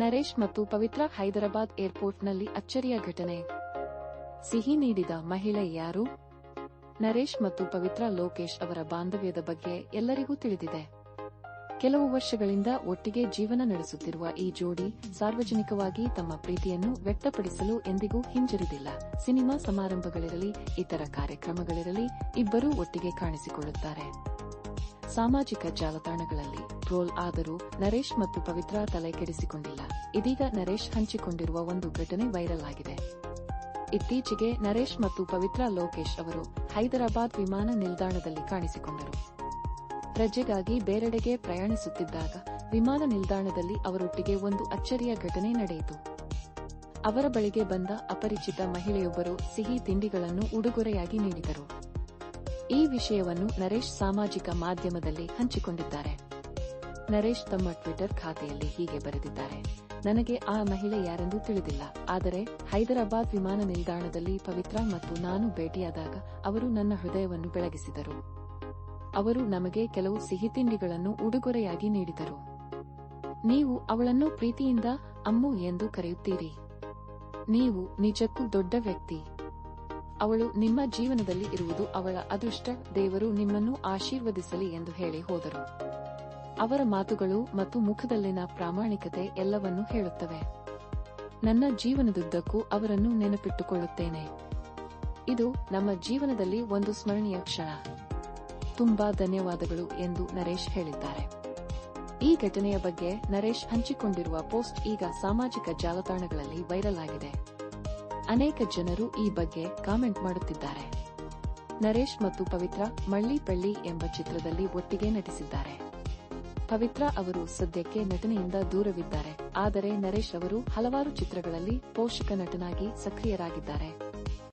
ನರೇಶ್ ಮತ್ತು ಪವಿತ್ರ ಹೈದರಾಬಾದ್ ಏರ್ಪೋರ್ಟ್ನಲ್ಲಿ ಅಚ್ಚರಿಯ ಘಟನೆ. ಸಿಹಿ ನೀಡಿದ ಮಹಿಳೆ ಯಾರು? ನರೇಶ್ ಮತ್ತು ಪವಿತ್ರ ಲೋಕೇಶ್ ಅವರ ಬಾಂಧವ್ಯದ ಬಗ್ಗೆ ಎಲ್ಲರಿಗೂ ತಿಳಿದಿದೆ. ಕೆಲವು ವರ್ಷಗಳಿಂದ ಒಟ್ಟಿಗೆ ಜೀವನ ನಡೆಸುತ್ತಿರುವ ಈ ಜೋಡಿ ಸಾರ್ವಜನಿಕವಾಗಿ ತಮ್ಮ ಪ್ರೀತಿಯನ್ನು ವ್ಯಕ್ತಪಡಿಸಲು ಎಂದಿಗೂ ಹಿಂಜರಿದಿಲ್ಲ. ಸಿನಿಮಾ ಸಮಾರಂಭಗಳಿರಲಿ, ಇತರ ಕಾರ್ಯಕ್ರಮಗಳಿರಲಿ, ಇಬ್ಬರೂ ಒಟ್ಟಿಗೆ ಕಾಣಿಸಿಕೊಳ್ಳುತ್ತಾರೆ. ಸಾಮಾಜಿಕ ಜಾಲತಾಣಗಳಲ್ಲಿ ಟ್ರೋಲ್ ಆದರೂ ನರೇಶ್ ಮತ್ತು ಪವಿತ್ರ ತಲೆ ಕೆಡಿಸಿಕೊಂಡಿಲ್ಲ. ಇದೀಗ ನರೇಶ್ ಹಂಚಿಕೊಂಡಿರುವ ಒಂದು ಘಟನೆ ವೈರಲ್ ಆಗಿದೆ. ಇತ್ತೀಚೆಗೆ ನರೇಶ್ ಮತ್ತು ಪವಿತ್ರ ಲೋಕೇಶ್ ಅವರು ಹೈದರಾಬಾದ್ ವಿಮಾನ ನಿಲ್ದಾಣದಲ್ಲಿ ಕಾಣಿಸಿಕೊಂಡರು. ರಜೆಗಾಗಿ ಬೇರೆಡೆಗೆ ಪ್ರಯಾಣಿಸುತ್ತಿದ್ದಾಗ ವಿಮಾನ ನಿಲ್ದಾಣದಲ್ಲಿ ಅವರೊಟ್ಟಿಗೆ ಒಂದು ಅಚ್ಚರಿಯ ಘಟನೆ ನಡೆಯಿತು. ಅವರ ಬಳಿಗೆ ಬಂದ ಅಪರಿಚಿತ ಮಹಿಳೆಯೊಬ್ಬರು ಸಿಹಿ ತಿಂಡಿಗಳನ್ನು ಉಡುಗೊರೆಯಾಗಿ ನೀಡಿದರು. ಈ ವಿಷಯವನ್ನು ನರೇಶ್ ಸಾಮಾಜಿಕ ಮಾಧ್ಯಮದಲ್ಲಿ ಹಂಚಿಕೊಂಡಿದ್ದಾರೆ. ನರೇಶ್ ತಮ್ಮ ಟ್ವಿಟರ್ ಖಾತೆಯಲ್ಲಿ ಹೀಗೆ ಬರೆದಿದ್ದಾರೆ. ನನಗೆ ಆ ಮಹಿಳೆ ಯಾರೆಂದು ತಿಳಿದಿಲ್ಲ. ಆದರೆ ಹೈದರಾಬಾದ್ ವಿಮಾನ ನಿಲ್ದಾಣದಲ್ಲಿ ಪವಿತ್ರ ಮತ್ತು ನಾನು ಭೇಟಿಯಾದಾಗ ಅವರು ನನ್ನ ಹೃದಯವನ್ನು ಬೆಳಗಿಸಿದರು. ಅವರು ನಮಗೆ ಕೆಲವು ಸಿಹಿ ತಿಂಡಿಗಳನ್ನು ಉಡುಗೊರೆಯಾಗಿ ನೀಡಿದರು. ನೀವು ಅವಳನ್ನು ಪ್ರೀತಿಯಿಂದ ಅಮ್ಮು ಎಂದು ಕರೆಯುತ್ತೀರಿ. ನೀವು ನಿಜಕ್ಕೂ ದೊಡ್ಡ ವ್ಯಕ್ತಿ. ಅವಳು ನಿಮ್ಮ ಜೀವನದಲ್ಲಿ ಇರುವುದು ಅವಳ ಅದೃಷ್ಟ, ದೇವರು ನಿಮ್ಮನ್ನು ಆಶೀರ್ವದಿಸಲಿ ಎಂದು ಹೇಳಿ ಹೋದರು. ಅವರ ಮಾತುಗಳು ಮತ್ತು ಮುಖದಲ್ಲಿನ ಪ್ರಾಮಾಣಿಕತೆ ಎಲ್ಲವನ್ನೂ ಹೇಳುತ್ತವೆ. ನನ್ನ ಜೀವನದುದ್ದಕ್ಕೂ ಅವರನ್ನು ನೆನಪಿಟ್ಟುಕೊಳ್ಳುತ್ತೇನೆ. ಇದು ನಮ್ಮ ಜೀವನದಲ್ಲಿ ಒಂದು ಸ್ಮರಣೀಯ ಕ್ಷಣ. ತುಂಬಾ ಧನ್ಯವಾದಗಳು ಎಂದು ನರೇಶ್ ಹೇಳಿದ್ದಾರೆ. ಈ ಘಟನೆಯ ಬಗ್ಗೆ ನರೇಶ್ ಹಂಚಿಕೊಂಡಿರುವ ಪೋಸ್ಟ್ ಈಗ ಸಾಮಾಜಿಕ ಜಾಲತಾಣಗಳಲ್ಲಿ ವೈರಲ್ ಆಗಿದೆ. ಅನೇಕ ಜನರು ಈ ಬಗ್ಗೆ ಕಾಮೆಂಟ್ ಮಾಡುತ್ತಿದ್ದಾರೆ. ನರೇಶ್ ಮತ್ತು ಪವಿತ್ರ ಮಳ್ಳಿ ಪಳ್ಳಿ ಎಂಬ ಚಿತ್ರದಲ್ಲಿ ಒಟ್ಟಿಗೆ ನಟಿಸಿದ್ದಾರೆ. ಪವಿತ್ರ ಅವರು ಸದ್ಯಕ್ಕೆ ನಟನೆಯಿಂದ ದೂರವಿದ್ದಾರೆ. ಆದರೆ ನರೇಶ್ ಅವರು ಹಲವಾರು ಚಿತ್ರಗಳಲ್ಲಿ ಪೋಷಕ ನಟನಾಗಿ ಸಕ್ರಿಯರಾಗಿದ್ದಾರೆ.